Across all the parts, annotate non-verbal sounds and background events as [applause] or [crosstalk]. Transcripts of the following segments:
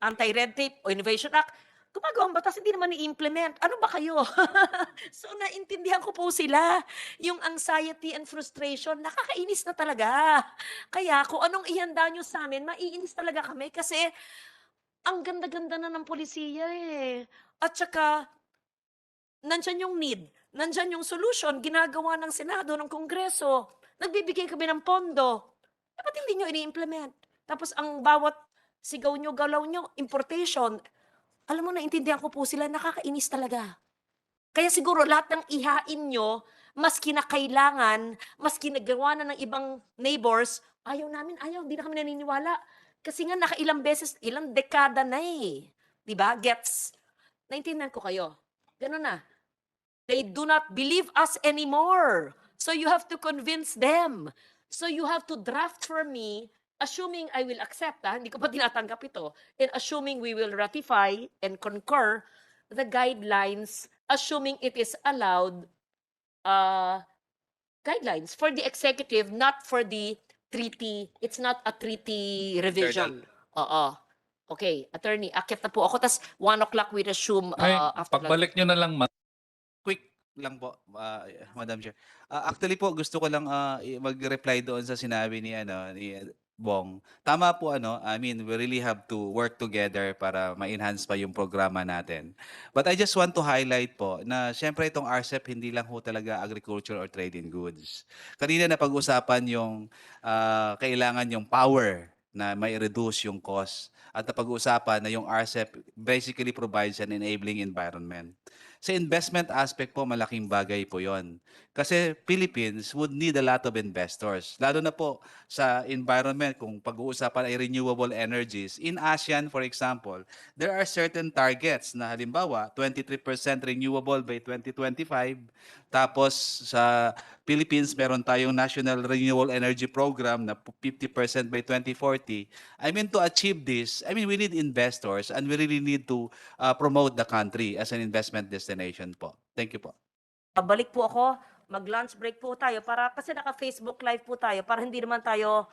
Anti-Red Tape o Innovation Act, gumagawang batas, hindi naman i-implement. Ano ba kayo? [laughs] so, naintindihan ko po sila. Yung anxiety and frustration, nakakainis na talaga. Kaya kung anong ihanda nyo sa amin, maiinis talaga kami kasi ang ganda-ganda na ng polisiya eh. At saka, nandyan yung need, nandyan yung solution, ginagawa ng Senado, ng Kongreso. Nagbibigay kami ng pondo. Dapat hindi nyo ini-implement. Tapos ang bawat sigaw nyo, galaw nyo, importation. Alam mo, naintindihan ko po sila, nakakainis talaga. Kaya siguro lahat ng ihain nyo, mas kinakailangan, mas kinagawa na ng ibang neighbors, ayaw namin, ayaw, hindi na kami naniniwala. Kasi nga nakailang beses, ilang dekada na eh. ba? Gets. Naintindihan ko kayo. Ganun na. They do not believe us anymore. So you have to convince them. So you have to draft for me, assuming I will accept, ha? hindi ko pa [laughs] tinatanggap ito, and assuming we will ratify and concur the guidelines, assuming it is allowed, uh, guidelines for the executive, not for the treaty. It's not a treaty revision. Oo. Okay, attorney, akit na po ako. Tas one o'clock we resume Ay, uh, after lunch. pagbalik nyo na lang, ma- quick lang po, ah, Madam Chair. Ah, actually po, gusto ko lang ah, i- mag-reply doon sa sinabi ni, ano, ni uh, Bong. Tama po, ano, I mean, we really have to work together para ma-enhance pa yung programa natin. But I just want to highlight po na syempre itong RCEP hindi lang ho talaga agriculture or trade in goods. Kanina na pag-usapan yung ah, kailangan yung power na may reduce yung cost at napag-uusapan na yung RCEP basically provides an enabling environment. Sa investment aspect po, malaking bagay po yon. Kasi Philippines would need a lot of investors. Lalo na po sa environment, kung pag-uusapan ay renewable energies. In ASEAN, for example, there are certain targets na halimbawa, 23% renewable by 2025. Tapos sa Philippines, meron tayong National Renewable Energy Program na 50% by 2040. I mean, to achieve this, I mean, we need investors and we really need to uh, promote the country as an investment destination po. Thank you po. Balik po ako, mag-lunch break po tayo para kasi naka-Facebook live po tayo para hindi naman tayo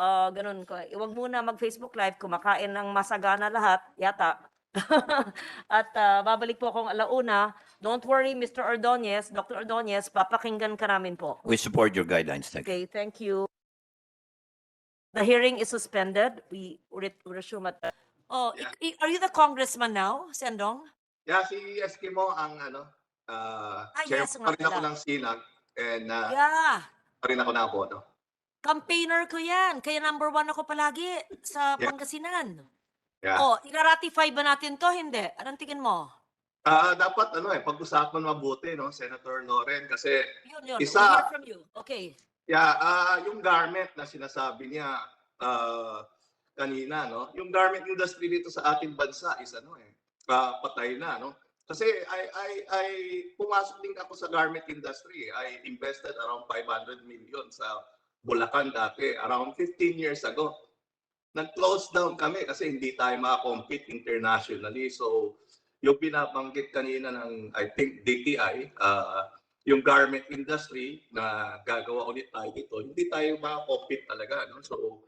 ah, ganun ko. Huwag muna mag-Facebook live, kumakain ng masagana lahat, yata. [laughs] At ah, babalik po akong alauna. Don't worry, Mr. Ordonez, Dr. Ordonez, papakinggan ka namin po. We support your guidelines. Thank you. Okay, thank you. The hearing is suspended. We re- resume at... Oh, Yeah. are you the congressman now, Sendong? Yeah, si Eskimo ang ano, uh, Ah, chair yes, pa nga rin ako pala. ng SINAG and uh, Yeah. pa rin ako na abono. Campaigner ko yan. Kaya number one ako palagi sa Yeah. Pangasinan. Yeah. Oh, ira-ratify ba natin to? Hindi. Anong tingin mo? Ah, dapat ano eh, pag-usapan mabuti no, Senator Loren kasi Yun, yun. Isa- We'll hear from you. Okay. yeah, ah, yung garment na sinasabi niya ah, kanina no, yung garment industry dito sa ating bansa is ano eh, ah, patay na no. Kasi I I I pumasok din ako sa garment industry. I invested around 500 million sa Bulacan dati around 15 years ago. Nag-close down kami kasi hindi tayo makakompete internationally. So, yung binabanggit kanina ng, I think, DTI, ah, yung garment industry na gagawa ulit tayo dito, hindi tayo makakompete talaga. No? So,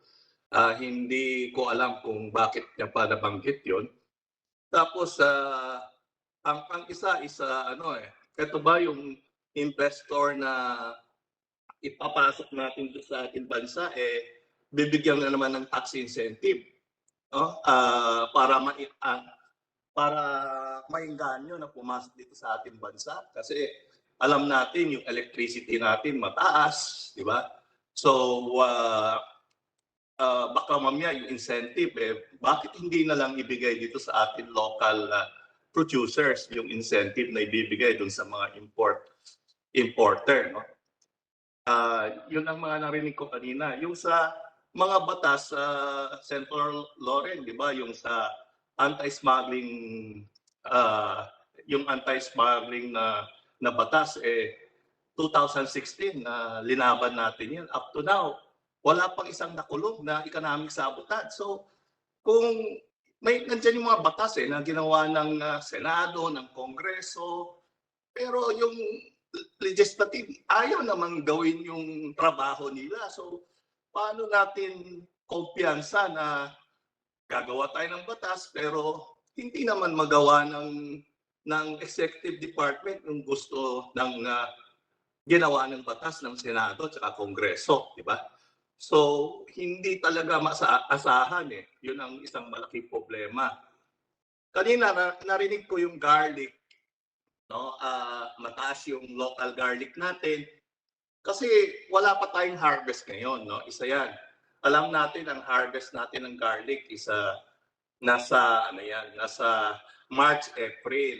ah, hindi ko alam kung bakit niya pa nabanggit yun. Tapos, ah, ang pang isa is, ah, ano eh, ito ba yung investor na ipapasok natin sa ating bansa, eh, bibigyan na naman ng tax incentive no? Ah, para ma ah, para mainganyo na pumasok dito sa ating bansa kasi alam natin yung electricity natin mataas, di ba? So ah, ah, baka mamaya yung incentive eh bakit hindi na lang ibigay dito sa ating local ah, producers yung incentive na ibibigay dun sa mga import importer, no? Ah, yun ang mga narinig ko kanina. Yung sa mga batas sa Senator Loren, di ba, yung sa anti-smuggling ah, yung anti-smuggling na na batas eh 2016 na linaban natin yan. Up to now, wala pang isang nakulong na economic sabotage. So, kung may nandiyan yung mga batas eh na ginawa ng ah, Senado, ng Kongreso, pero yung legislative ayaw namang gawin yung trabaho nila. So, paano natin kumpiyansa na gagawa tayo ng batas pero hindi naman magawa ng ng executive department yung gusto ng ah, ginawa ng batas ng Senado at Kongreso, di ba? So, hindi talaga maasahan eh. Yun ang isang malaking problema. Kanina na, narinig ko yung garlic, no? Ah, mataas yung local garlic natin. Kasi wala pa tayong harvest ngayon, no? Isa 'yan. Alam natin ang harvest natin ng garlic is ah, nasa ano 'yan, nasa March, April.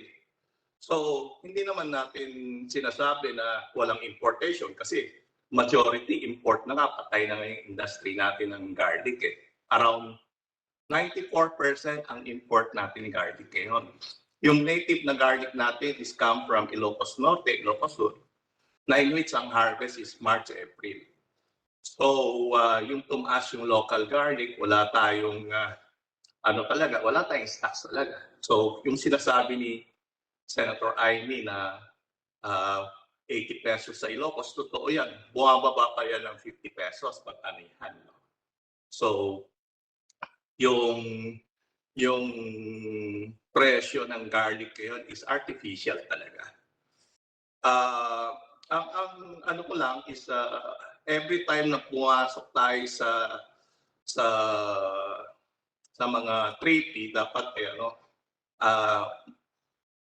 So, hindi naman natin sinasabi na walang importation kasi majority import na nga, patay na nga yung industry natin ng garlic eh. Around 94% ang import natin ng garlic ngayon. Yung native na garlic natin is come from Ilocos Norte, Ilocos Sur, na in which ang harvest is March, April. So, uh, yung tumaas yung local garlic, wala tayong, uh, ano talaga, wala tayong stocks talaga. So, yung sinasabi ni Senator Aimee na uh, 80 pesos sa Ilocos, totoo yan. Bumababa pa yan ng 50 pesos pag anihan. No? So, yung yung presyo ng garlic ngayon is artificial talaga. Ah, ang, ang ano ko lang is ah, every time na pumasok tayo sa sa sa mga treaty dapat eh, ano ah,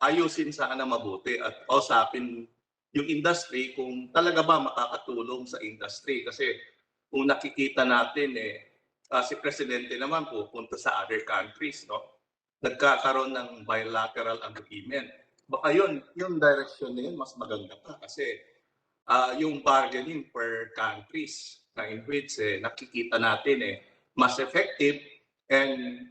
ayusin sana mabuti at usapin yung industry kung talaga ba makakatulong sa industry. Kasi kung nakikita natin eh ah, si presidente naman pupunta sa other countries no? Nagkakaroon ng bilateral agreement. Baka yun yung direction na yun mas maganda pa. Kasi ah, yung bargaining per countries na in which eh, nakikita natin eh mas effective and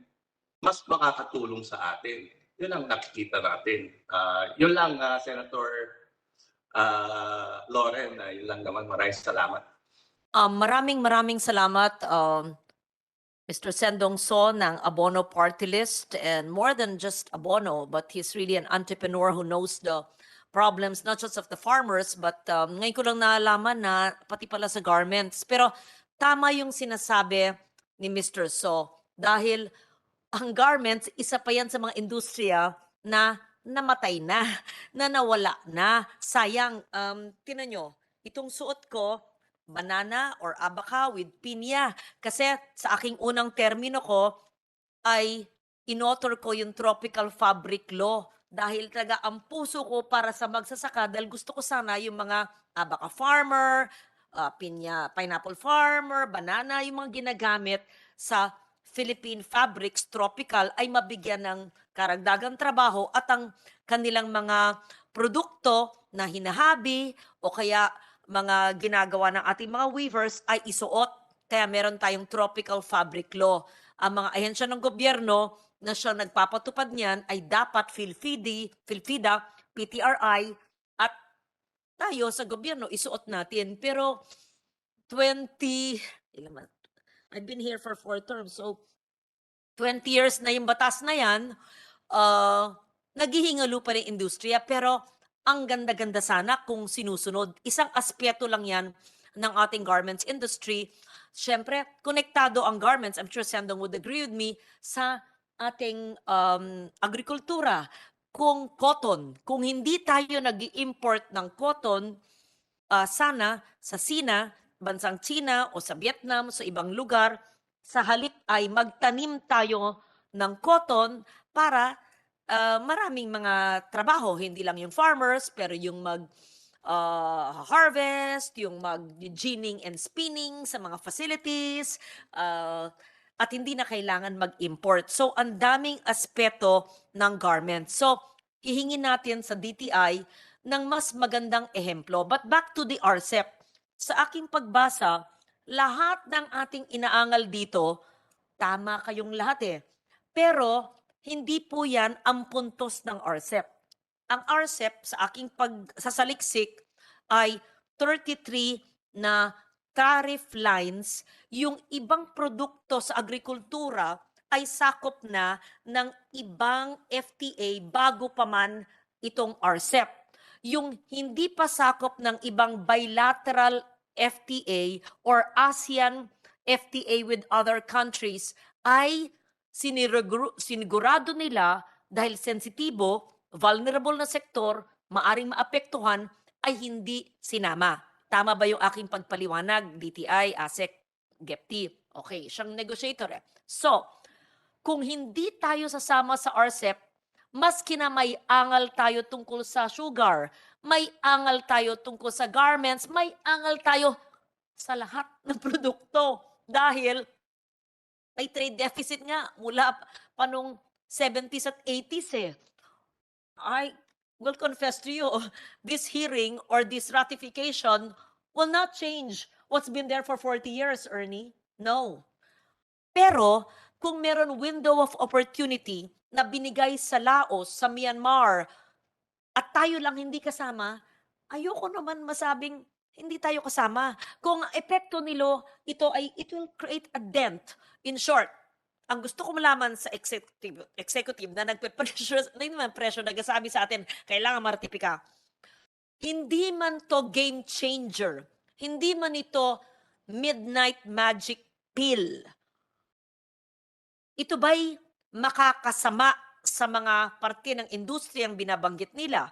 mas makakatulong sa atin. Yun ang nakikita natin. Ah, yun lang ah, Senator ah, Loren ah, yun lang naman maraming salamat Um, maraming maraming salamat, um, Mr. Sendong So ng Abono Party List and more than just Abono, but he's really an entrepreneur who knows the problems not just of the farmers but um, ngayon ko lang nalaman na pati pala sa garments. Pero tama yung sinasabi ni Mr. So dahil ang garments, isa pa yan sa mga industriya na namatay na, [laughs] na nawala na. Sayang, um, tinan nyo, itong suot ko, banana or abaca with pinya. Kasi sa aking unang termino ko ay inauthor ko yung tropical fabric law dahil talaga ang puso ko para sa magsasaka dahil gusto ko sana yung mga abaca farmer, ah, pinya, pineapple farmer, banana, yung mga ginagamit sa Philippine Fabrics Tropical ay mabigyan ng karagdagang trabaho at ang kanilang mga produkto na hinahabi o kaya mga ginagawa ng ating mga weavers ay isuot. Kaya meron tayong tropical fabric law. Ang mga ahensya ng gobyerno na siya nagpapatupad niyan ay dapat PhilFidi, PhilFida, PTRI at tayo sa gobyerno isuot natin. Pero 20, ilan? I've been here for four terms. So 20 years na yung batas na yan, uh, naghihingalo pa rin industriya. Pero ang ganda-ganda sana kung sinusunod. Isang aspeto lang yan ng ating garments industry. Siyempre, konektado ang garments, I'm sure Sandong would agree with me, sa ating um, agrikultura. Kung cotton, kung hindi tayo nag import ng cotton, ah, sana sa Sina, bansang China o sa Vietnam, sa ibang lugar, sa halip ay magtanim tayo ng cotton para ah, maraming mga trabaho, hindi lang yung farmers, pero yung mag ah, harvest, yung mag ginning and spinning sa mga facilities, ah, at hindi na kailangan mag-import. So, ang daming aspeto ng garment. So, hihingin natin sa DTI ng mas magandang ehemplo. But back to the RCEP. Sa aking pagbasa, lahat ng ating inaangal dito, tama kayong lahat eh. Pero, hindi po yan ang puntos ng RCEP. Ang RCEP sa aking pagsasaliksik ay 33 na tariff lines, yung ibang produkto sa agrikultura ay sakop na ng ibang FTA bago pa man itong RCEP. Yung hindi pa sakop ng ibang bilateral FTA or ASEAN FTA with other countries ay sinigurado nila dahil sensitibo, vulnerable na sektor, maaring maapektuhan, ay hindi sinama. Tama ba yung aking pagpaliwanag? DTI, ASEC, GEPT. Okay, siyang negotiator eh. So, kung hindi tayo sasama sa RCEP, maski na may angal tayo tungkol sa sugar, may angal tayo tungkol sa garments, may angal tayo sa lahat [laughs] ng produkto. Dahil may trade deficit nga mula pa nung 70s at 80s eh. I will confess to you, [laughs] this hearing or this ratification will not change what's been there for 40 years, Ernie. No. Pero kung meron window of opportunity na binigay sa Laos, sa Myanmar, at tayo lang hindi kasama, ayoko naman masabing hindi tayo kasama. Kung ang epekto nilo, ito ay, it will create a dent. In short, ang gusto ko malaman sa executive, executive na nagpe-pressure, [laughs] na naman pressure, nagsasabi sa atin, kailangan martipika. Hindi man to game changer. Hindi man ito midnight magic pill. Ito ba'y makakasama sa mga parte ng industriyang binabanggit nila?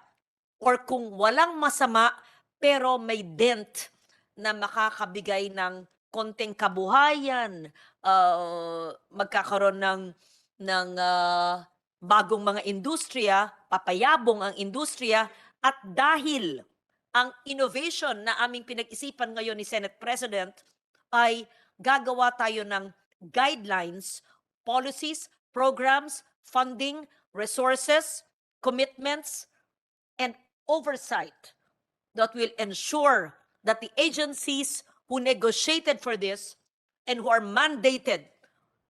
Or kung walang masama, pero may dent na makakabigay ng konting kabuhayan, uh, magkakaroon ng, ng ah, bagong mga industriya, papayabong ang industriya, at dahil ang innovation na aming pinag-isipan ngayon ni Senate President ay gagawa tayo ng guidelines, policies, programs, funding, resources, commitments, and oversight that will ensure that the agencies who negotiated for this and who are mandated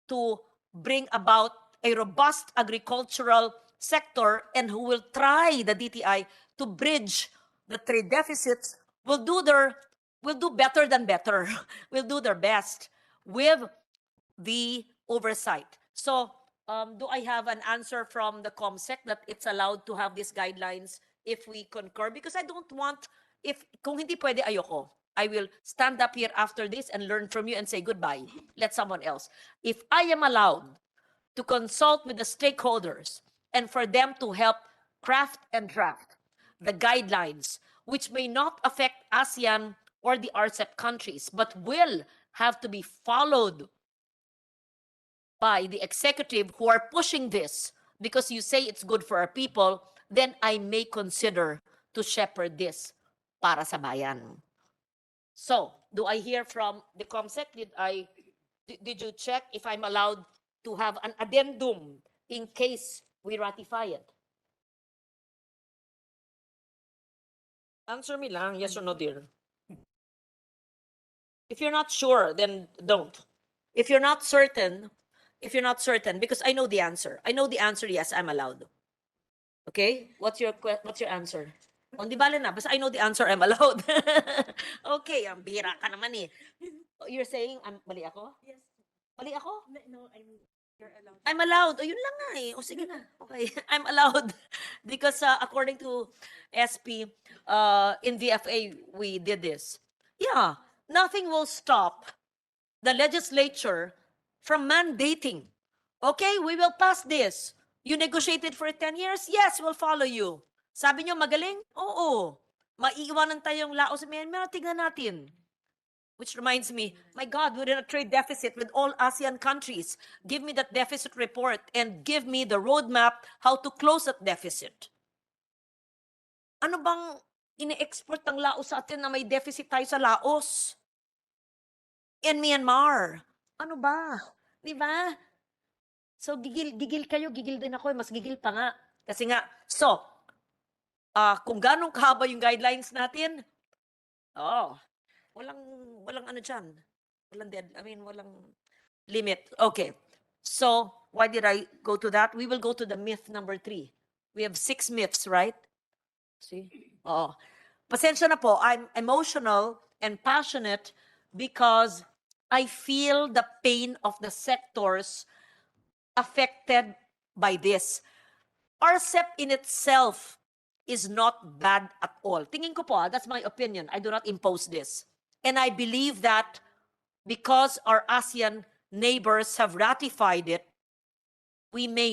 to bring about a robust agricultural sector and who will try the DTI to bridge the trade deficits will do their will do better than better [laughs] will do their best with the oversight. So um, do I have an answer from the COMSEC that it's allowed to have these guidelines if we concur? Because I don't want if kung hindi pwede ayoko. I will stand up here after this and learn from you and say goodbye. Let someone else. If I am allowed to consult with the stakeholders and for them to help craft and draft the guidelines which may not affect ASEAN or the RCEP countries but will have to be followed by the executive who are pushing this because you say it's good for our people, then I may consider to shepherd this para sa bayan. So, do I hear from the COMSEC? Did I did you check if I'm allowed to have an addendum in case we ratify it? Answer me lang, yes or no, dear. If you're not sure, then don't. If you're not certain, if you're not certain, because I know the answer. I know the answer, yes, I'm allowed. Okay? What's your what's your answer? O, di bale na. Basta I know the answer, I'm allowed. [laughs] okay, ang bira ka naman eh. Oh, You're saying, I'm, mali ako? Yes. Mali ako? No, no, I'm, you're allowed. I'm allowed. O, yun lang nga eh. O, sige na. Okay. [laughs] I'm allowed. [laughs] Because uh, according to SP, uh, in VFA, we did this. Yeah. Nothing will stop the legislature from mandating. Okay, we will pass this. You negotiated for 10 years? Yes, we'll follow you. Sabi nyo magaling? Oo. Maiiwanan tayong Laos Myanmar, tignan natin. Which reminds me, my God, we're in a trade deficit with all ASEAN countries. Give me that deficit report and give me the roadmap how to close that deficit. Ano bang ini-export ng Laos sa atin na may deficit tayo sa Laos? In Myanmar. Ano ba? Di ba? So, gigil, gigil kayo, gigil din ako. eh. Mas gigil pa nga. Kasi nga, so, ah kung ganong kahaba yung guidelines natin, oh, walang, walang ano dyan. Walang dead, I mean, walang limit. Okay. So, why did I go to that? We will go to the myth number three. We have six myths, right? See? Oo. Pasensya na po, I'm emotional and passionate because I feel the pain of the sectors affected by this. RCEP in itself is not bad at all. Tingin ko po, ah, that's my opinion. I do not impose this. And I believe that because our ASEAN neighbors have ratified it, we may